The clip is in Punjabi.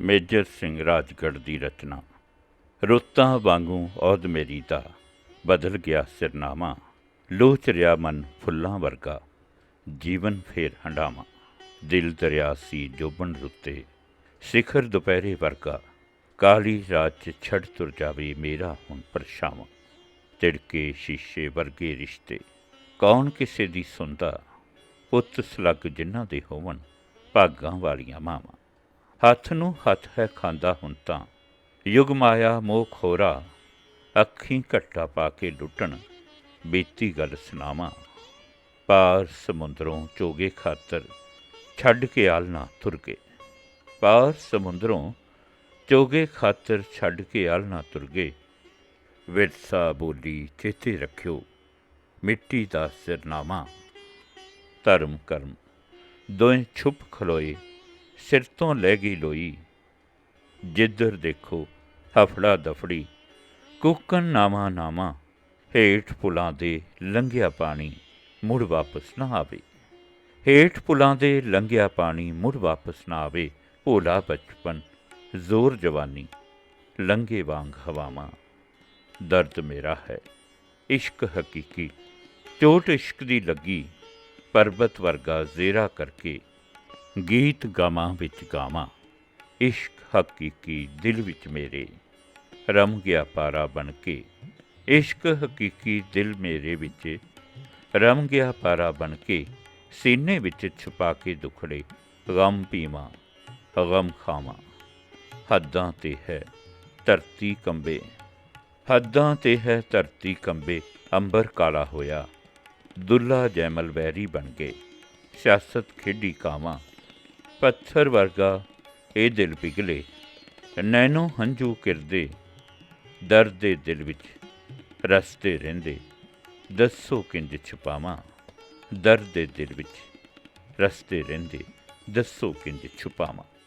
ਮੇਜਰ ਸਿੰਘ ਰਾਜਗੜ੍ਹ ਦੀ ਰਚਨਾ। ਰੁੱਤਾਂ ਵਾਂਗੂ ਔਦ ਮੇਰੀ ਦਾ, ਬਦਲ ਗਿਆ ਸਿਰਨਾਮਾ। ਲੋਚ ਰਿਆ ਮਨ ਫੁੱਲਾਂ ਵਰਗਾ, ਜੀਵਨ ਫੇਰ ਹੰਡਾਵਾ। ਦਿਲ ਦਰਿਆ ਸੀ ਜੋਬਨ ਰੁੱਤੇ, ਸਿਖਰ ਦੁਪਹਿਰੇ ਵਰਗਾ। ਕਾਲੀ ਰਾਤ ਚ ਛੜ ਤੁਰ ਜਾਵੇ ਮੇਰਾ ਹੁਣ ਪਰਛਾਵਾਂ। ਤਿੜਕੇ ਸ਼ੀਸ਼ੇ ਵਰਗੇ ਰਿਸ਼ਤੇ, ਕੌਣ ਕਿਸੇ ਦੀ ਸੁਣਦਾ? ਪੁੱਤ ਸਲੱਗ ਜਿਨ੍ਹਾਂ ਦੇ ਹੋਵਣ, ਭਾਗਾਂ ਵਾਲੀਆਂ ਮਾਵਾਂ। ਹੱਥ ਨੂੰ ਹੱਥ ਹੈ ਖਾਂਦਾ ਹੁਣ ਤਾਂ। ਯੁਗ ਮਾਇਆ ਮੋਹ ਖੋਰਾ, ਅੱਖੀਂ ਘੱਟਾ ਪਾ ਕੇ ਲੁੱਟਣ, ਬੀਤੀ ਗੱਲ ਸੁਣਾਵਾਂ। ਪਾਰ ਸਮੁੰਦਰੋਂ ਚੋਗੇ ਖਾਤਰ ਛੱਡ ਕੇ ਆਲਣਾ ਤੁਰ ਗਏ। ਪਾਰ ਸਮੁੰਦਰੋਂ ਚੋਗੇ ਖਾਤਰ ਛੱਡ ਕੇ ਆਲਣਾ ਤੁਰ ਗਏ। ਵਿਰਸਾ ਬੋਲੀ ਚੇਤੇ ਰੱਖਿਓ, ਮਿੱਟੀ ਦਾ ਸਿਰਨਾਮਾ। ਧਰਮ ਕਰਮ ਦੋਵੇਂ ਛੁਪ ਖਲੋਏ। ਸਿਰ ਤੋਂ ਲੈ ਗਈ ਲੋਈ। ਜਿੱਧਰ ਦੇਖੋ ਹਫੜਾ ਦਫੜੀ, ਕੁੱਕਣ ਨਾਮਾ ਨਾਮਾ ਹੇਠ ਪੁਲਾਂ ਦੇ ਲੰਘਿਆ ਪਾਣੀ ਮੁੜ ਵਾਪਸ ਨਾ ਆਵੇ। ਹੇਠ ਪੁਲਾਂ ਦੇ ਲੰਘਿਆ ਪਾਣੀ ਮੁੜ ਵਾਪਸ ਨਾ ਆਵੇ, ਭੋਲਾ ਬਚਪਨ, ਜ਼ੋਰ ਜਵਾਨੀ, ਲੰਘੇ ਵਾਂਗ ਹਵਾਵਾਂ। ਦਰਦ ਮੇਰਾ ਹੈ, ਇਸ਼ਕ ਹਕੀਕੀ, ਚੋਟ ਇਸ਼ਕ ਦੀ ਲੱਗੀ, ਪਰਬਤ ਵਰਗਾ ਜ਼ੇਰਾ ਕਰਕੇ ਗੀਤ ਗਾਵਾਂ ਵਿੱਚ ਗਾਵਾਂ, ਇਸ਼ਕ ਹਕੀਕੀ ਦਿਲ ਵਿੱਚ ਮੇਰੇ, ਰਮ ਗਿਆ ਪਾਰਾ ਬਣ ਕੇ, ਇਸ਼ਕ ਹਕੀਕੀ ਦਿਲ ਮੇਰੇ ਵਿੱਚ, ਰਮ ਗਿਆ ਪਾਰਾ ਬਣ ਕੇ, ਸੀਨੇ ਵਿੱਚ ਛੁਪਾ ਕੇ ਦੁਖੜੇ, ਗਮ ਪੀਵਾਂ, ਗਮ ਖਾਵਾਂ। ਹੱਦਾਂ ਤੇ ਹੈ ਧਰਤੀ ਕੰਬੇ, ਹੱਦਾਂ ਤੇ ਹੈ ਧਰਤੀ ਕੰਬੇ, ਅੰਬਰ ਕਾਲਾ ਹੋਇਆ, ਦੁੱਲਾ ਜੈਮਲ ਵੈਰੀ ਬਣ ਗਏ ਸਿਆਸਤ ਖੇਡੀ ਕਾਵਾਂ ਪੱਥਰ ਵਰਗਾ ਇਹ ਦਿਲ ਪਿਘਲੇ। ਨੈਣੋ ਹੰਝੂ ਕਿਰਦੇ ਦਰਦ ਦੇ ਦਿਲ ਵਿੱਚ ਰਸਤੇ ਰਹਿੰਦੇ। ਦੱਸੋ ਕਿੰਜ ਛੁਪਾਵਾਂ ਦਰਦ ਦੇ ਦਿਲ ਵਿੱਚ ਰਸਤੇ ਰਹਿੰਦੇ। ਦੱਸੋ ਕਿੰਜ ਛੁਪਾਵਾਂ।